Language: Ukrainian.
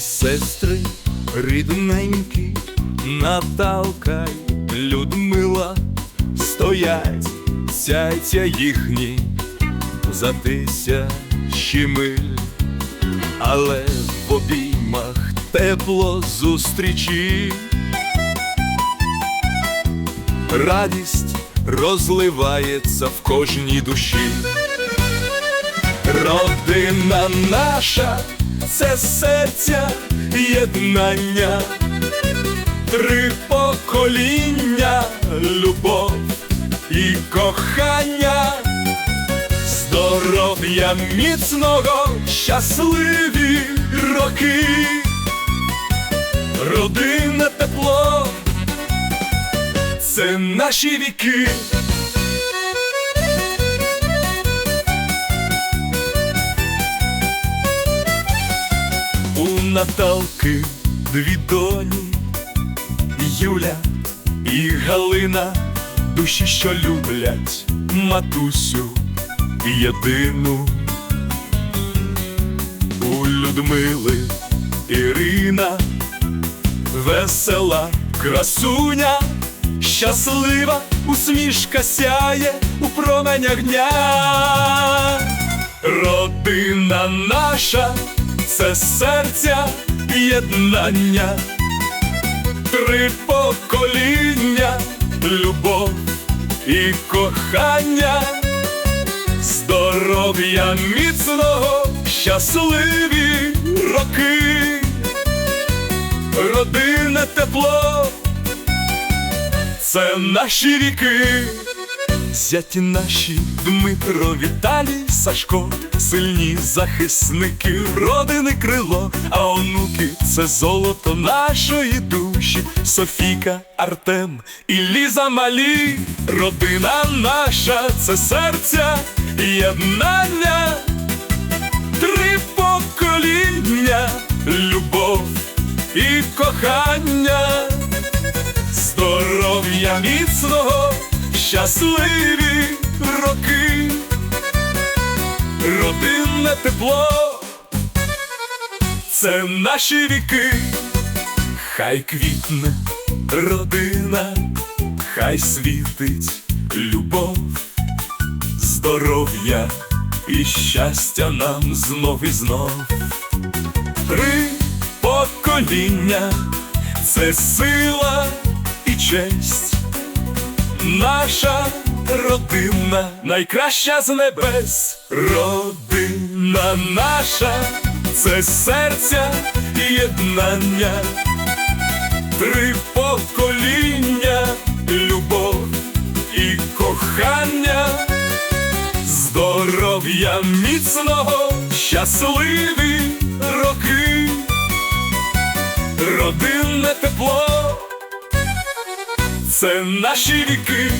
сестри рідненькі, Наталка й Людмила стоять, сяйця їхні за тисячі миль, але в обіймах тепло зустрічі. Радість розливається в кожній душі. Родина наша це серця єднання, три покоління, любов і кохання, здоров'я міцного, щасливі роки, родинне тепло, це наші віки. Наталки дві доні, Юля і Галина, душі, що люблять матусю єдину. У Людмили Ірина, весела красуня, щаслива усмішка сяє у променях дня. Родина наша це серця єднання, три покоління, любов і кохання, здоров'я міцного, щасливі роки, родинне тепло, це наші віки. Зяті наші Дмитро, Віталій, Сашко, сильні захисники, родини крило, а онуки це золото нашої душі, Софіка, Артем і Ліза малі, родина наша, це серця єднання, три покоління, любов і кохання. Здоров'я міцного, щасливі роки, родинне тепло, це наші віки, хай квітне родина, хай світить любов, здоров'я і щастя нам знов і знов. Три покоління це сила і честь. Наша родина найкраща з небес, родина наша, це серця і єднання, три покоління, любов і кохання, здоров'я міцного, щасливі роки, родинне тепло це наші віки.